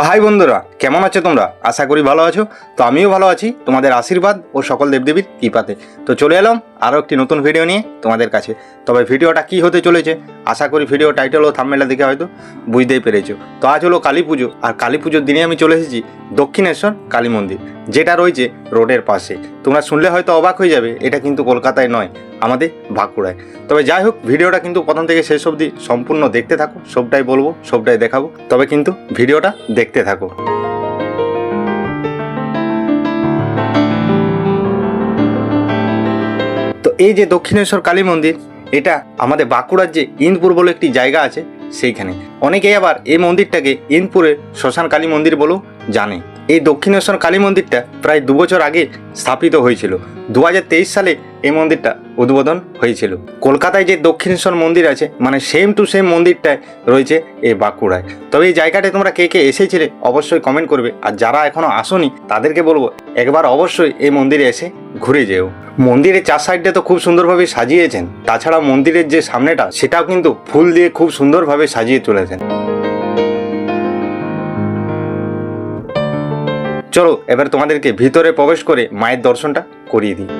তো বন্ধুরা কেমন আছো তোমরা? আশা করি ভালো আছো। তো আমিও ভালো আছি। তোমাদের আশীর্বাদ ও সকল দেবদেবীর কৃপাতে। তো চলে এলাম আরও একটি নতুন ভিডিও নিয়ে তোমাদের কাছে। তবে ভিডিওটা কি হতে চলেছে? আশা করি ভিডিও টাইটেল ও থাম্বনেলটা দেখে হয়তো বুঝতেই পেরেছ। তো আজ হলো কালী পুজো। আর কালী পুজোর দিনে আমি চলে এসেছি দক্ষিণেশ্বর কালী মন্দির, যেটা রয়েছে রোডের পাশে। তোমরা শুনলে হয়তো অবাক হয়ে যাবে, এটা কিন্তু কলকাতায় নয়, আমাদের বাঁকুড়ায়। তবে যাই হোক, ভিডিওটা কিন্তু প্রথম থেকে শেষ অবধি সম্পূর্ণ দেখতে থাকো। সবটাই বলব, সবটাই দেখাবো। তবে কিন্তু ভিডিওটা দেখতে থাকো। এই যে দক্ষিণেশ্বর কালী মন্দির, এটা আমাদের বাঁকুড়ার যে ইন্দপুর বলে একটি জায়গা আছে সেইখানে। অনেকেই আবার এই মন্দিরটাকে ইন্দপুরের শ্মশান কালী মন্দির বলেও জানে। এই দক্ষিণেশ্বর কালী মন্দিরটা প্রায় দু বছর আগে স্থাপিত হয়েছিল। দু হাজার তেইশ সালে এই মন্দিরটা উদ্বোধন হয়েছিল। কলকাতায় যে দক্ষিণেশ্বর মন্দির আছে মানে সেম টু সেম মন্দিরটায় রয়েছে এই বাঁকুড়ায়। তবে এই জায়গাটায় তোমরা কে কে এসেছিলে অবশ্যই কমেন্ট করবে। আর যারা এখনও আসোনি, তাদেরকে বলব, একবার অবশ্যই এই মন্দিরে এসে ঘুরে যেও। মন্দিরের চার সাইডটা তো খুব সুন্দরভাবে সাজিয়েছেন। তাছাড়া মন্দিরের যে সামনেটা, সেটাও কিন্তু ফুল দিয়ে খুব সুন্দরভাবে সাজিয়ে তুলেছেন। চলো, এবার তোমাদেরকে ভিতরে প্রবেশ করে মায়ের দর্শনটা করিয়ে দিই।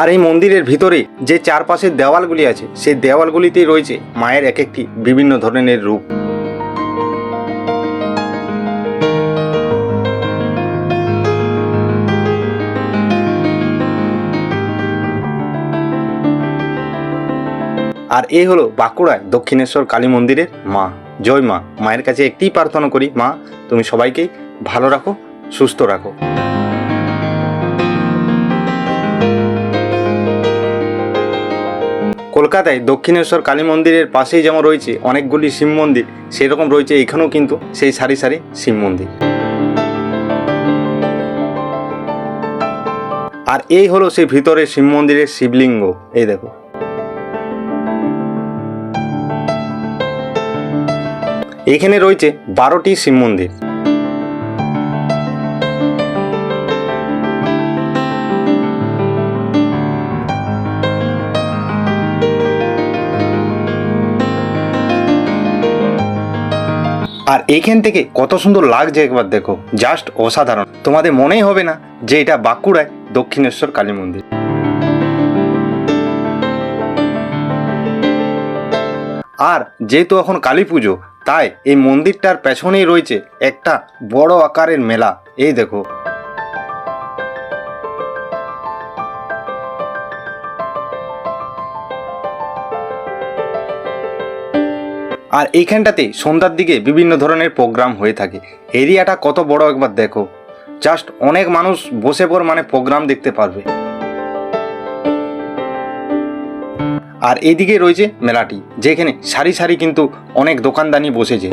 আর এই মন্দিরের ভিতরে যে চারপাশের দেওয়ালগুলি আছে, সেই দেওয়ালগুলিতেই রয়েছে মায়ের এক একটি বিভিন্ন ধরনের রূপ। আর এই হলো বাঁকুড়ায় দক্ষিণেশ্বর কালী মন্দিরের মা। জয় মা। মায়ের কাছে একটিই প্রার্থনা করি, মা, তুমি সবাইকেই ভালো রাখো, সুস্থ রাখো। কলকাতায় দক্ষিণেশ্বর কালী মন্দিরের পাশেই যেমন রয়েছে অনেকগুলি শিব মন্দির, সেরকম রয়েছে এখানেও কিন্তু সেই সারি সারি শিব মন্দির। আর এই হলো সেই ভিতরে শিব মন্দিরের শিবলিঙ্গ, এই দেখো। এখানে রয়েছে বারোটি শিব মন্দির। আর এইখান থেকে কত সুন্দর লাগছে একবার দেখো, জাস্ট অসাধারণ। তোমাদের মনেই হবে না যে এটা বাঁকুড়ায় দক্ষিণেশ্বর কালী মন্দির। আর যেহেতু এখন কালী পুজো, তাই এই মন্দিরটার পেছনেই রয়েছে একটা বড় আকারের মেলা। এই দেখো। আর এইখানটাতে সন্ধ্যার দিকে বিভিন্ন ধরনের প্রোগ্রাম হয়ে থাকে। এরিয়াটা কত বড় একবার দেখো। জাস্ট অনেক মানুষ বসে পর মানে প্রোগ্রাম দেখতে পারবে। আর এদিকে রয়েছে মেলাটি যেখানে সারি সারি কিন্তু অনেক দোকানদানি বসেছে।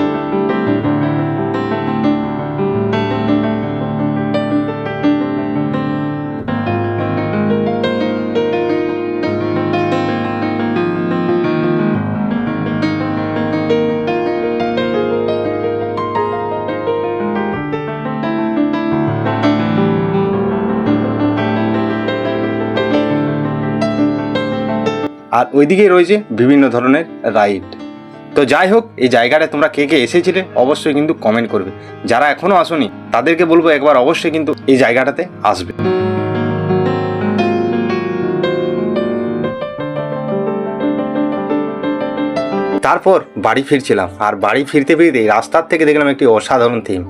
আর ওইদিকেই রয়েছে বিভিন্ন ধরনের রাইড। তো যাই হোক, এই জায়গাটা তোমরা কে কে এসেছিলে অবশ্যই কিন্তু কমেন্ট করবে। যারা এখনও আসোনি, তাদেরকে বলব একবার অবশ্যই কিন্তু এই জায়গাটাতে আসবে। তারপর বাড়ি ফিরছিলাম। আর বাড়ি ফিরতে ফিরতে রাস্তার থেকে দেখলাম একটি অসাধারণ থিম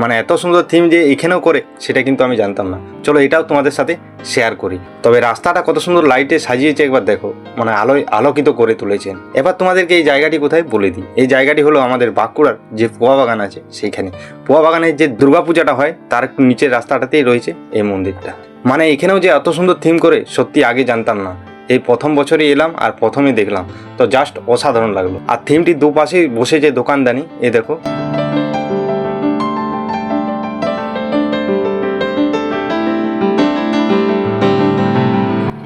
মানে এত সুন্দর থিম যে এখানেও করে, সেটা কিন্তু আমি জানতাম না। চলো এটাও তোমাদের সাথে শেয়ার করি। তবে রাস্তাটা কত সুন্দর লাইটে সাজিয়েছে একবার দেখো। মানে আলোয় আলোকিত করে তুলেছেন। এবার তোমাদেরকে এই জায়গাটি কোথায় বলে দিই। এই জায়গাটি হলো আমাদের বাঁকুড়ার যে পোয়া বাগান আছে, সেইখানে। পোয়া বাগানের যে দুর্গাপূজাটা হয়, তার নিচের রাস্তাটাতেই রয়েছে এই মন্দিরটা। মানে এখানেও যে এত সুন্দর থিম করে, সত্যি আগে জানতাম না। এই প্রথম বছরই এলাম আর প্রথমেই দেখলাম। তো জাস্ট অসাধারণ লাগল। আর থিমটি দুপাশেই বসে যে দোকানদানি, এ দেখো।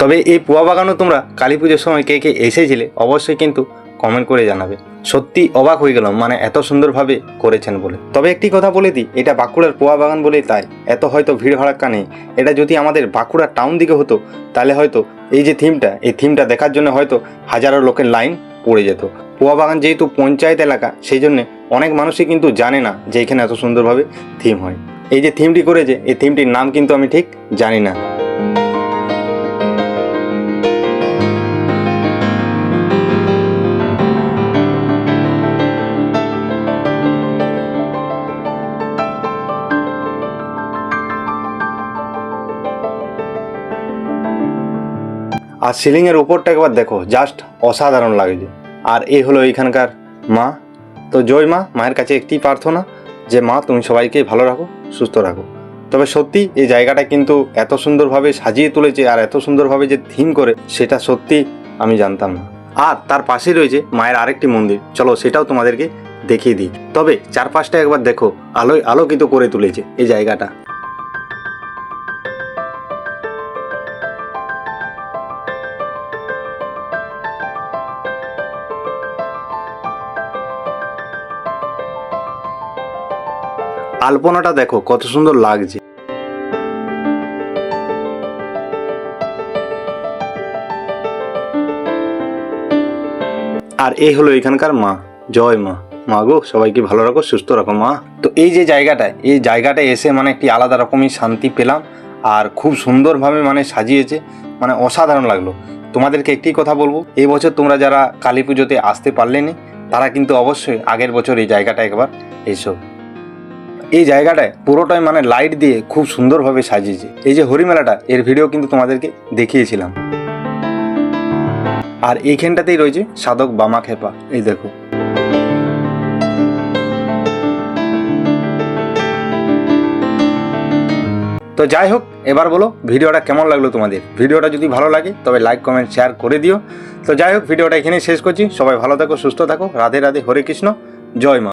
তবে এই পোয়া বাগানও তোমরা কালী পুজোর সময় কে কে এসেছিলে, অবশ্যই কিন্তু কমেন্ট করে জানাবে। সত্যি অবাক হয়ে গেলাম মানে এত সুন্দরভাবে করেছেন বলে। তবে একটি কথা বলে দিই, এটা বাঁকুড়ার পোয়া বাগান বলেই তাই। এত হয়তো ভিড় ভাড়াক্কা নেই। এটা যদি আমাদের বাঁকুড়া টাউন দিকে হতো, তাহলে হয়তো এই যে থিমটা এই থিমটা দেখার জন্য হয়তো হাজারো লোকের লাইন পড়ে যেত। পোয়া বাগান যেহেতু পঞ্চায়েত এলাকা, সেই জন্য অনেক মানুষই কিন্তু জানে না যে এখানে এত সুন্দরভাবে থিম হয়। এই যে থিমটি করেছে, এই থিমটির নাম কিন্তু আমি ঠিক জানি না। আর সিলিংয়ের উপরটা একবার দেখো জাস্ট অসাধারণ লাগছে। আর এ হলো এখানকার মা। তো জয় মা, মায়ের কাছে একটি প্রার্থনা যে, মা, তুমি সবাইকে ভালো রাখো, সুস্থ রাখো। তবে সত্যি এই জায়গাটা কিন্তু এত সুন্দরভাবে সাজিয়ে তুলেছে আর এত সুন্দরভাবে যে থিম করে, সেটা সত্যি আমি জানতাম না। আর তার পাশে রয়েছে মায়ের আরেকটি মন্দির। চলো সেটাও তোমাদেরকে দেখিয়ে দিই। তবে চারপাশটা একবার দেখো আলোয় আলোকিত করে তুলেছে এই জায়গাটা। আলপনাটা দেখো, কত সুন্দর লাগছে। আর এই হলো এখানকার মা, জয় মা। মা গো, সবাইকে ভালো রাখো, সুস্থ রাখো মা। তো এই যে জায়গাটায়, এই জায়গাটায় এসে মানে একটি আলাদা রকমই শান্তি পেলাম, আর খুব সুন্দরভাবে মানে সাজিয়েছে মানে অসাধারণ লাগল। তোমাদেরকে একটি কথা বলব, এই বছর তোমরা যারা কালী পুজোতে আসতে পারলেনি তারা কিন্তু অবশ্যই আগের বছর এই জায়গাটা একবার এসো। এই জায়গাটায় পুরোটাই মানে লাইট দিয়ে খুব সুন্দরভাবে সাজিয়েছে। এই যে হরিমেলাটা, এর ভিডিও কিন্তু তোমাদেরকে দেখিয়েছিলাম। আর এইখানটাতেই রয়েছে সাধক বামা খেপা, এই দেখো। তো যাই হোক, এবার বলো, ভিডিওটা কেমন লাগল তোমাদের? ভিডিওটা যদি ভালো লাগে, তবে লাইক কমেন্ট শেয়ার করে দিও। তো যাই হোক, ভিডিওটা এখানেই শেষ করছি। সবাই ভালো থাকো, সুস্থ থাকো। রাধে রাধে, হরে কৃষ্ণ। জয় মা।